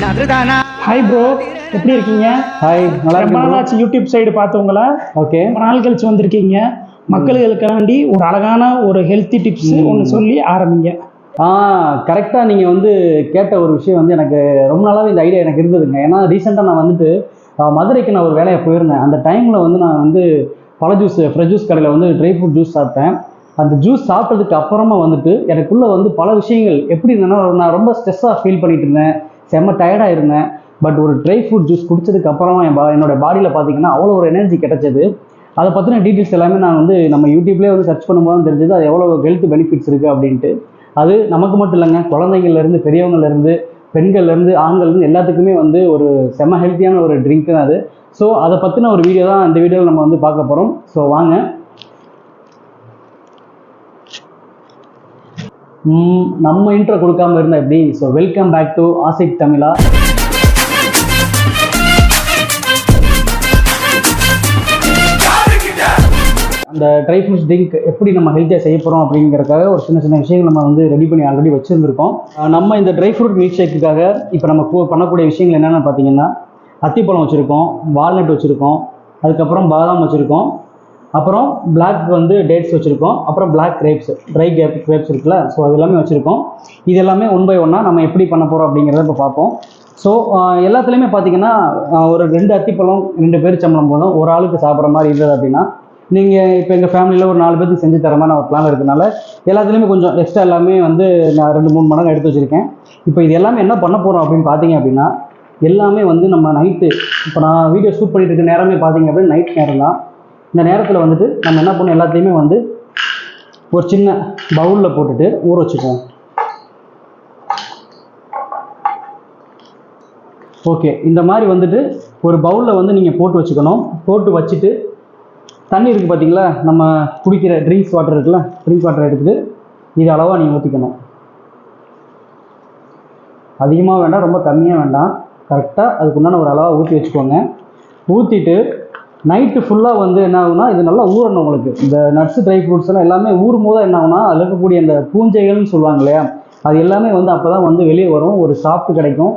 Hi bro எப்படி இருக்கீங்க? Hi நல்லா நாளாச்சு யூடியூப் சைடு பார்த்தவங்கள. ஓகே ரொம்ப நாள் கழிச்சு வந்திருக்கீங்க. மக்களுக்காண்டி ஒரு அழகான ஒரு ஹெல்த்தி டிப்ஸ் ஒன்று சொல்லி ஆரம்பிங்க. ஆ கரெக்டாக நீங்கள் வந்து கேட்ட ஒரு விஷயம் வந்து எனக்கு ரொம்ப நாளாகவே இந்த ஐடியா எனக்கு இருந்ததுங்க. ஏன்னா ரீசெண்டாக நான் வந்துட்டு மதுரைக்கு நான் ஒரு வேலையை போயிருந்தேன். அந்த டைமில் வந்து நான் வந்து பழ ஜூஸ் ஃப்ரெஷ் ஜூஸ் கடையில் வந்து ட்ரை ஃப்ரூட் ஜூஸ் சாப்பிட்டேன். அந்த ஜூஸ் சாப்பிட்டதுக்கு அப்புறமா வந்துட்டு எனக்குள்ளே வந்து பல விஷயங்கள் எப்படி இருந்தேன்னா நான் ரொம்ப ஸ்ட்ரெஸ்ஸாக ஃபீல் பண்ணிட்டு இருந்தேன். செம்ம டயர்டாக இருந்தேன். பட் ஒரு ட்ரை ஃப்ரூட் ஜூஸ் குடிச்சதுக்கு அப்புறமா என் பா என்னோட பாடியில் பார்த்தீங்கன்னா அவ்வளோ ஒரு எனர்ஜி கிடச்சது. அதை பற்றின டீட்டெயில்ஸ் எல்லாமே நான் வந்து நம்ம யூடியூப்லேயே வந்து சர்ச் பண்ணும்போது தான் தெரிஞ்சது. அது எவ்வளோ ஹெல்த் பெனிஃபிட்ஸ் இருக்குது அப்படின்ட்டு. அது நமக்கு மட்டும் இல்லைங்க. குழந்தைங்கள்லேருந்து பெரியவங்கள்லேருந்து பெண்கள்லேருந்து ஆண்கள்லேருந்து எல்லாத்துக்குமே வந்து ஒரு செம்ம ஹெல்த்தியான ஒரு ட்ரிங்க் தான் அது. ஸோ அதை பற்றின ஒரு வீடியோ தான் இந்த வீடியோவில் நம்ம வந்து பார்க்க போகிறோம் ஸோ வாங்க. நம்ம இன்ட்ரோ கொடுக்காம இருந்தால் எப்படி? So welcome back to Aashiq Tamizha அந்த ட்ரை ஃப்ரூட்ஸ் ட்ரிங்க் எப்படி நம்ம ஹெல்த்தியாக செய்ய போகிறோம் அப்படிங்கிறதுக்காக ஒரு சின்ன சின்ன விஷயங்கள் நம்ம வந்து ரெடி பண்ணி ஆல்ரெடி வச்சுருந்துருக்கோம். நம்ம இந்த ட்ரை ஃப்ரூட் மில்க் ஷேக்குக்காக இப்போ நம்ம பண்ணக்கூடிய விஷயங்கள் என்னென்னு பார்த்தீங்கன்னா அத்திப்பழம் வச்சுருக்கோம் வால்நட் வச்சுருக்கோம் அதுக்கப்புறம் பாதாம் வச்சுருக்கோம். அப்புறம் பிளாக் வந்து டேட்ஸ் வச்சுருக்கோம். அப்புறம் பிளாக் கிரேப்ஸ் ட்ரை கேப் கிரேப்ஸ் இருக்குல்ல ஸோ அது எல்லாமே வச்சுருக்கோம். இது எல்லாமே ஒன் பை ஒன்னாக நம்ம எப்படி பண்ண போகிறோம் அப்படிங்கிறத இப்போ பார்ப்போம். ஸோ எல்லாத்துலேயுமே பார்த்தீங்கன்னா ஒரு ரெண்டு அத்திப்பழம் ரெண்டு பேர் சம்பளம் போதும். ஒரு ஆளுக்கு சாப்பிட்ற மாதிரி இருந்தது அப்படின்னா நீங்கள் இப்போ எங்கள் ஃபேமிலியில் ஒரு நாலு பேருக்கு செஞ்சு தர மாதிரி நான் ஒரு பிளான் இருக்கனால எல்லாத்துலேயுமே கொஞ்சம் எக்ஸ்ட்ரா எல்லாமே வந்து நான் ரெண்டு மூணு மடங்கு எடுத்து வச்சுருக்கேன். இப்போ இது எல்லாமே என்ன பண்ண போகிறோம் அப்படின்னு பார்த்தீங்க அப்படின்னா எல்லாமே வந்து நம்ம நைட்டு இப்போ நான் வீடியோ ஷூட் பண்ணிட்டு இருக்க நேரமே பார்த்தீங்க அப்படின்னா நைட் நேரம் தான் இந்த நேரத்தில் வந்துட்டு நம்ம என்ன பண்ணோம் எல்லாத்தையுமே வந்து ஒரு சின்ன பவுலில் போட்டுட்டு ஊற வச்சுக்குவோம். ஓகே. இந்த மாதிரி வந்துட்டு ஒரு பவுலில் வந்து நீங்கள் போட்டு வச்சுக்கணும். போட்டு வச்சுட்டு தண்ணி இருக்குது பார்த்தீங்களா நம்ம குடிக்கிற ட்ரிங்க்ஸ் வாட்டர் இருக்குல்ல? ட்ரிங்க்ஸ் வாட்டர் எடுத்துட்டு இது அளவாக நீங்கள் ஊற்றிக்கணும் அதிகமாக வேண்டாம் ரொம்ப கம்மியாக வேண்டாம். கரெக்டாக அதுக்குண்டான ஒரு அளவாக ஊற்றி வச்சுக்கோங்க. ஊற்றிட்டு நைட்டு ஃபுல்லாக வந்து என்ன ஆகுனா இது நல்லா ஊறணும் உங்களுக்கு. இந்த நட்ஸ் ட்ரை ஃப்ரூட்ஸ் எல்லாம் எல்லாமே ஊறும் போது என்ன ஆகுனா அதில் இருக்கக்கூடிய அந்த பூஞ்சைகள்னு சொல்லுவாங்க இல்லையா? அது எல்லாமே வந்து அப்போ தான் வந்து வெளியே வரும். ஒரு சாப்பிட்டு கிடைக்கும்.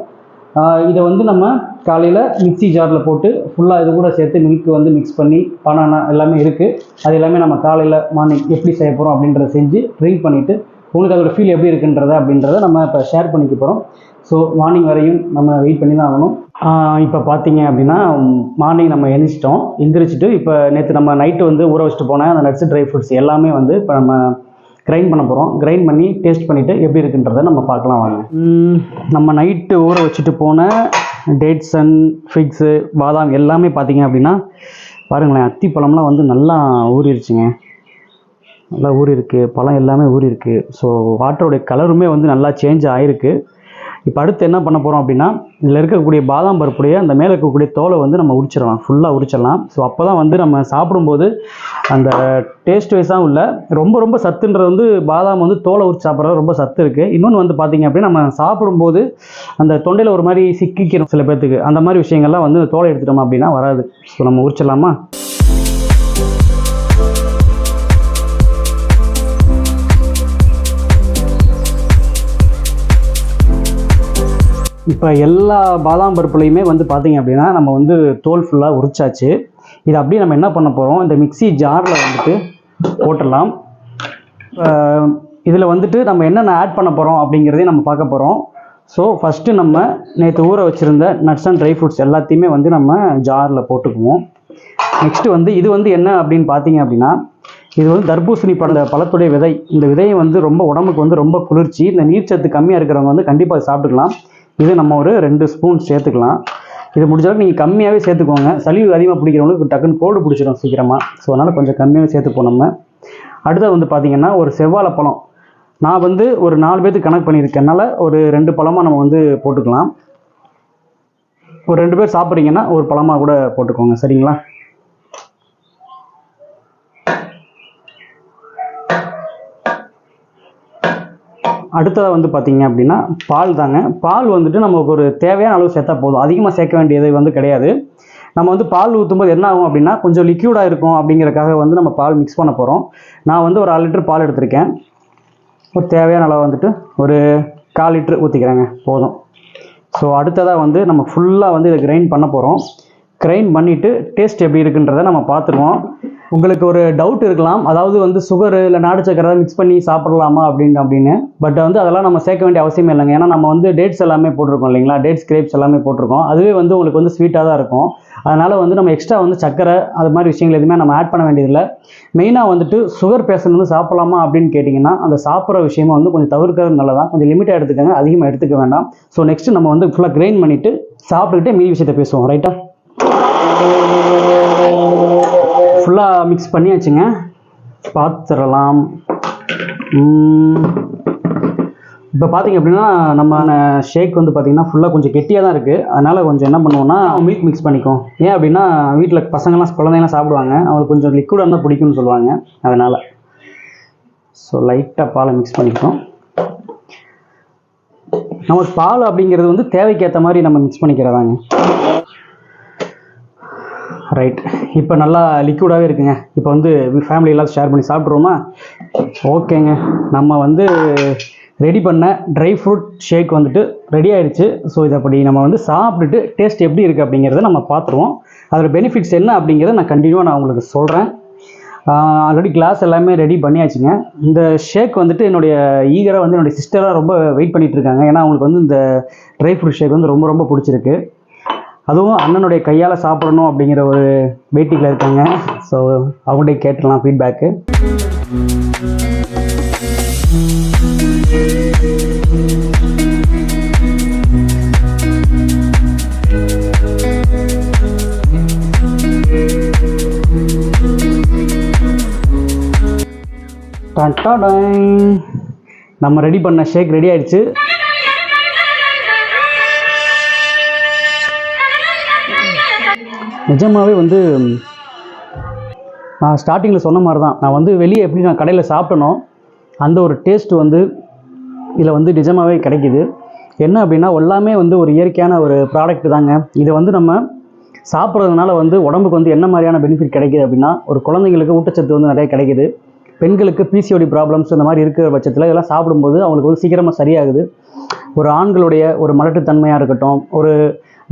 இதை வந்து நம்ம காலையில் மிக்ஸி ஜாரில் போட்டு ஃபுல்லாக இது கூட சேர்த்து மில்க் வந்து மிக்ஸ் பண்ணி பனானா எல்லாமே இருக்குது அது எல்லாமே நம்ம காலையில் மார்னிங் எப்படி செய்ய போகிறோம் அப்படின்றத செஞ்சு ட்ரிங்க் பண்ணிவிட்டு உங்களுக்கு அதோட ஃபீல் எப்படி இருக்குன்றத அப்படின்றத நம்ம இப்போ ஷேர் பண்ணிக்க போகிறோம் ஸோ மார்னிங் வரையும் நம்ம வெயிட் பண்ணி தான் ஆகணும். இப்போ பார்த்தீங்க அப்படின்னா மார்னிங் நம்ம எழுந்திரிச்சிட்டோம் எந்திரிச்சிட்டு இப்போ நேற்று நம்ம நைட்டு வந்து ஊற வச்சுட்டு போன அந்த நட்ஸ் ட்ரை ஃப்ரூட்ஸ் எல்லாமே வந்து இப்போ நம்ம கிரைண்ட் பண்ண போகிறோம் கிரைண்ட் பண்ணி டேஸ்ட் பண்ணிவிட்டு எப்படி இருக்குன்றதை நம்ம பார்க்கலாம் வாங்க. நம்ம நைட்டு ஊற வச்சுட்டு போன டேட்ஸ் அண்ட் ஃபிக்ஸு பாதாம் எல்லாமே பார்த்தீங்க அப்படின்னா பாருங்களேன் அத்திப்பழம்லாம் வந்து நல்லா ஊறிடுச்சுங்க நல்லா ஊறி இருக்கு பழம் எல்லாமே ஊறி இருக்கு ஸோ வாட்டருடைய கலருமே வந்து நல்லா சேஞ்ச் ஆயிருக்கு. இப்போ அடுத்து என்ன பண்ண போகிறோம் அப்படின்னா இதில் இருக்கக்கூடிய பாதாம் பருப்புடைய அந்த மேலே இருக்கக்கூடிய தோலை வந்து நம்ம உரிச்சிடலாம். ஃபுல்லாக உரிச்சிடலாம். ஸோ அப்போ தான் வந்து நம்ம சாப்பிடும்போது அந்த டேஸ்ட் வைஸாகவும் இல்லை ரொம்ப ரொம்ப சத்துன்றது வந்து பாதாம் வந்து தோலை உரிச்சு சாப்பிட்றது ரொம்ப சத்து இருக்குது இன்னொன்று வந்து பார்த்திங்க அப்படின்னா நம்ம சாப்பிடும்போது அந்த தொண்டையில் ஒரு மாதிரி சிக்கிக்கிறோம் சில பேர்த்துக்கு அந்த மாதிரி விஷயங்கள்லாம் வந்து தோலை எடுத்துட்டோம் அப்படின்னா வராது. ஸோ நம்ம உரிச்சிடலாமா? இப்போ எல்லா பாதாம் பருப்புலையுமே வந்து பார்த்தீங்க அப்படின்னா நம்ம வந்து தோல் ஃபுல்லாக உரிச்சாச்சு. இது அப்படியே நம்ம என்ன பண்ண போகிறோம் இந்த மிக்ஸி ஜாரில் வந்துட்டு போட்டுடலாம். இதில் வந்துட்டு நம்ம என்னென்ன ஆட் பண்ண போகிறோம் அப்படிங்கிறதையும் நம்ம பார்க்க போகிறோம் ஸோ ஃபஸ்ட்டு நம்ம நேற்று ஊற வச்சுருந்த நட்ஸ் அண்ட் ட்ரை ஃப்ரூட்ஸ் எல்லாத்தையுமே வந்து நம்ம ஜாரில் போட்டுக்குவோம். நெக்ஸ்ட்டு வந்து இது வந்து என்ன அப்படின்னு பார்த்தீங்க அப்படின்னா இது வந்து தர்பூசணி பழ பழத்துடைய விதை. இந்த விதையை வந்து ரொம்ப உடம்புக்கு வந்து ரொம்ப குளிர்ச்சி. இந்த நீர்ச்சத்து கம்மியாக இருக்கிறவங்க வந்து கண்டிப்பாக சாப்பிட்டுக்கலாம். இது நம்ம ஒரு ரெண்டு ஸ்பூன் சேர்த்துக்கலாம். இது முடிஞ்ச அளவுக்கு நீங்கள் கம்மியாகவே சேர்த்துக்கோங்க. சளி அதிகமாக பிடிக்கிறவங்களுக்கு டக்குன்னு கோல்டு பிடிச்சிடும் சீக்கிரமாக ஸோ அதனால் கொஞ்சம் கம்மியாகவே சேர்த்துப்போம் நம்ம. அடுத்தது வந்து பார்த்தீங்கன்னா ஒரு செவ்வாழை பழம். நான் வந்து ஒரு நாலு பேர்த்துக்கு கணக்கு பண்ணியிருக்கேனால ஒரு ரெண்டு பழமாக நம்ம வந்து போட்டுக்கலாம். ஒரு ரெண்டு பேர் சாப்பிட்றீங்கன்னா ஒரு பழமாக கூட போட்டுக்கோங்க. சரிங்களா? அடுத்ததாக வந்து பார்த்தீங்க அப்படின்னா பால் தாங்க. பால் வந்துட்டு நமக்கு ஒரு தேவையான அளவு சேர்த்தா போதும். அதிகமாக சேர்க்க வேண்டியது வந்து கிடையாது. நம்ம வந்து பால் ஊற்றும்போது என்ன ஆகும் அப்படின்னா கொஞ்சம் லிக்யூடாக இருக்கும் அப்படிங்கிறக்காக வந்து நம்ம பால் மிக்ஸ் பண்ண போகிறோம் நான் வந்து ஒரு அரை லிட்டர் பால் எடுத்திருக்கேன். ஒரு தேவையான அளவு வந்துட்டு ஒரு கால் லிட்டர் ஊற்றிக்கிறேங்க போதும். ஸோ அடுத்ததாக வந்து நம்ம ஃபுல்லாக வந்து இதை கிரைண்ட் பண்ண போகிறோம் கிரைண்ட் பண்ணிவிட்டு டேஸ்ட் எப்படி இருக்குன்றதை நம்ம பார்த்துருவோம். உங்களுக்கு ஒரு டவுட் இருக்கலாம். அதாவது வந்து சுகர் இல்லை நாடு சக்கரை மிக்ஸ் பண்ணி சாப்பிடலாமா அப்படின்னு அப்படின்னு. பட் வந்து அதெல்லாம் நம்ம சேர்க்க வேண்டிய அவசியமே இல்லைங்க. ஏன்னா நம்ம வந்து டேட்ஸ் எல்லாமே போட்டிருக்கோம் இல்லைங்களா? டேட்ஸ் கிரேப்ஸ் எல்லாமே போட்டிருக்கோம். அதுவே வந்து உங்களுக்கு வந்து ஸ்வீட்டாக தான் இருக்கும். அதனால் வந்து நம்ம எக்ஸ்ட்ரா வந்து சக்கரை அது மாதிரி விஷயங்கள் எதுவுமே நம்ம ஆட் பண்ண வேண்டியதில்லை மெயினாக வந்துட்டு சுகர் பேஷண்ட் வந்து சாப்பிடலாமா அப்படின்னு கேட்டிங்கன்னா அந்த சாப்பிட்ற விஷயமா வந்து கொஞ்சம் தவிர்க்கிறது நல்லதான் கொஞ்சம் லிமிட்டாக எடுத்துக்கோங்க. அதிகமாக எடுத்துக்க வேண்டாம். ஸோ நெக்ஸ்ட் நம்ம வந்து ஃபுல்லாக கிரைண்ட் பண்ணிவிட்டு சாப்பிட்டுக்கிட்டே மீதி விஷயத்தை பேசுவோம். ரைட்டா ஃபுல்லாக மிக்ஸ் பண்ணியாச்சுங்க. பார்த்துடலாம் இப்போ பார்த்தீங்க அப்படின்னா நம்ம ஷேக் வந்து பார்த்திங்கன்னா ஃபுல்லாக கொஞ்சம் கெட்டியாக தான் இருக்குது அதனால் கொஞ்சம் என்ன பண்ணுவோம்னா மில்க் மிக்ஸ் பண்ணிக்கும். ஏன் அப்படின்னா வீட்டில் பசங்கள்லாம் குழந்தைங்களாம் சாப்பிடுவாங்க. அவங்களுக்கு கொஞ்சம் லிக்விடாக இருந்தால் பிடிக்கும்னு சொல்லுவாங்க. அதனால். ஸோ லைட்டாக பாலை மிக்ஸ் பண்ணிக்கிறோம் நமக்கு பால் அப்படிங்கிறது வந்து தேவைக்கேற்ற மாதிரி நம்ம மிக்ஸ் பண்ணிக்கிறதாங்க. ரைட் இப்போ நல்லா லிக்விடாகவே இருக்குங்க. இப்போ வந்து ஃபேமிலி எல்லாம் ஷேர் பண்ணி சாப்பிட்ருவோமா ஓகேங்க. நம்ம வந்து ரெடி பண்ண ட்ரை ஃப்ரூட் ஷேக் வந்துட்டு ரெடி ஆயிடுச்சு ஸோ இதை அப்படி நம்ம வந்து சாப்பிட்டுட்டு டேஸ்ட் எப்படி இருக்குது அப்படிங்கிறத நம்ம பார்த்துருவோம். அதோடய பெனிஃபிட்ஸ் என்ன அப்படிங்கிறத நான் கண்டினியூவாக நான் உங்களுக்கு சொல்கிறேன் ஆல்ரெடி கிளாஸ் எல்லாமே ரெடி பண்ணியாச்சுங்க. இந்த ஷேக் வந்துட்டு என்னுடைய ஈகராக வந்து என்னுடைய சிஸ்டராக ரொம்ப வெயிட் பண்ணிகிட்ருக்காங்க ஏன்னா அவங்களுக்கு வந்து இந்த ட்ரை ஃப்ரூட் ஷேக் வந்து ரொம்ப ரொம்ப பிடிச்சிருக்கு. அதுவும் அண்ணனுடைய கையால் சாப்பிடணும் அப்படிங்கிற ஒரு வெயிட்டிங்கில் இருக்காங்க. ஸோ அவங்கள்ட்ட கேட்டுடலாம் ஃபீட்பேக்கு நம்ம ரெடி பண்ண ஷேக் ரெடி ஆயிடுச்சு. நிஜமாகவே வந்து நான் ஸ்டார்டிங்கில் சொன்ன மாதிரி தான் நான் வந்து வெளியே எப்படி நான் கடையில் சாப்பிட்டனோ அந்த ஒரு டேஸ்ட் வந்து இதில் வந்து நிஜமாகவே கிடைக்குது. என்ன அப்படின்னா எல்லாமே வந்து ஒரு இயற்கையான ஒரு ப்ராடக்ட் தாங்க. இதை வந்து நம்ம சாப்பிட்றதுனால வந்து உடம்புக்கு வந்து என்ன மாதிரியான பெனிஃபிட் கிடைக்குது அப்படின்னா ஒரு குழந்தைங்களுக்கு ஊட்டச்சத்து வந்து நிறைய கிடைக்குது. பெண்களுக்கு பிசிஓடி ப்ராப்ளம்ஸ் இந்த மாதிரி இருக்கிற பட்சத்தில் இதெல்லாம் சாப்பிடும்போது அவங்களுக்கு வந்து சீக்கிரமாக சரியாகுது. ஒரு ஆண்களுடைய ஒரு மலட்டுத்தன்மையாக இருக்கட்டும் ஒரு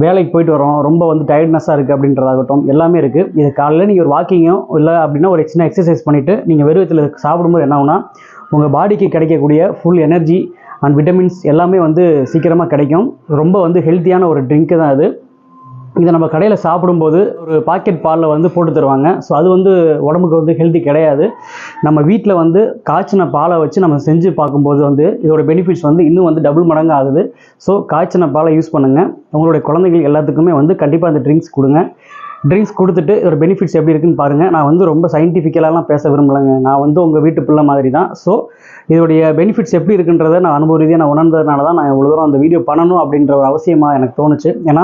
வேலைக்கு போயிட்டு வரோம் ரொம்ப வந்து டயர்ட்னஸாக இருக்குது அப்படின்றதாகட்டும் எல்லாமே இருக்குது இது காலையில் நீங்கள் ஒரு வாக்கிங்கோ இல்லை அப்படின்னா ஒரு சின்ன எக்ஸசைஸ் பண்ணிவிட்டு நீங்கள் வெறுவத்தில் சாப்பிடும்போது என்ன ஆகுனா உங்கள் பாடிக்கு கிடைக்கக்கூடிய ஃபுல் எனர்ஜி அண்ட் விட்டமின்ஸ் எல்லாமே வந்து சீக்கிரமாக கிடைக்கும். ரொம்ப வந்து ஹெல்த்தியான ஒரு ட்ரிங்க்கு தான் அது. இதை நம்ம கடையில் சாப்பிடும்போது ஒரு பாக்கெட் பாலில் வந்து போட்டு தருவாங்க. ஸோ அது வந்து உடம்புக்கு வந்து ஹெல்த்தி கிடையாது. நம்ம வீட்டில் வந்து காய்ச்சின பாலை வச்சு நம்ம செஞ்சு பார்க்கும்போது வந்து இதோட பெனிஃபிட்ஸ் வந்து இன்னும் வந்து டபுள் மடங்கு ஆகுது. ஸோ காய்ச்சின பாலை யூஸ் பண்ணுங்கள் உங்களுடைய குழந்தைகள் எல்லாத்துக்குமே வந்து கண்டிப்பாக அந்த ட்ரிங்க்ஸ் கொடுங்க. ட்ரிங்க்ஸ் கொடுத்துட்டு இதோட பெனிஃபிட்ஸ் எப்படி இருக்குன்னு பாருங்கள் நான் வந்து ரொம்ப சயின்டிஃபிக்கலாலாம் பேச விரும்பலைங்க. நான் வந்து உங்கள் வீட்டு பிள்ளை மாதிரி தான் ஸோ இதோடைய பெனிஃபிட்ஸ் எப்படி இருக்குன்றதை நான் அனுபவ ரீதியாக நான் உணர்ந்ததுனால தான் நான் இவ்வளோ தூரம் அந்த வீடியோ பண்ணணும் அப்படின்ற ஒரு அவசியமாக எனக்கு தோணுச்சு. ஏன்னா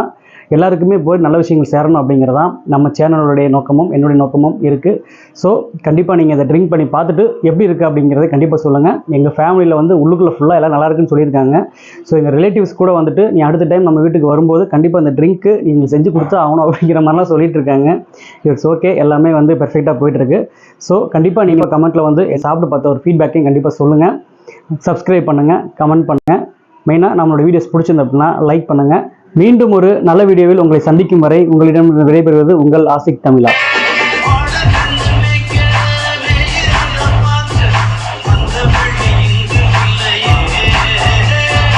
எல்லாருக்குமே போய் நல்ல விஷயங்கள் சேரணும் அப்படிங்கிறதான் நம்ம சேனலுடைய நோக்கமும் என்னுடைய நோக்கமும் இருக்குது ஸோ கண்டிப்பாக நீங்கள் அதை ட்ரிங்க் பண்ணி பார்த்துட்டு எப்படி இருக்குது அப்படிங்கிறத கண்டிப்பாக சொல்லுங்கள் எங்கள் ஃபேமிலியில் வந்து உள்ளுக்குள்ளே ஃபுல்லாக எல்லாம் நல்லா இருக்குன்னு சொல்லியிருக்காங்க. ஸோ எங்கள் ரிலேட்டிவ்ஸ் கூட வந்துட்டு நீ அடுத்த டைம் நம்ம வீட்டுக்கு வரும்போது கண்டிப்பாக அந்த ட்ரிங்க்கு நீங்கள் செஞ்சு கொடுத்தா ஆகணும் அப்படிங்கிற மாதிரிலாம் சொல்லிட்டு இருக்காங்க. இட்ஸ் ஓகே எல்லாமே வந்து பெர்ஃபெக்டாக போயிட்டுருக்கு ஸோ கண்டிப்பாக நீங்கள் கமெண்ட்டில் வந்து சாப்பிட்டு பார்த்த ஒரு ஃபீட்பேக்கையும் கண்டிப்பாக சொல்லுங்கள் சப்ஸ்கிரைப் பண்ணுங்கள் கமெண்ட் பண்ணுங்கள் மெயினாக நம்மளோட வீடியோஸ் பிடிச்சிருந்த அப்படின்னா லைக் பண்ணுங்கள் மீண்டும் ஒரு நல்ல வீடியோவில் உங்களை சந்திக்கும் வரை உங்களிடம் விடைபெறுவது உங்கள் ஆசிக் தமிழா.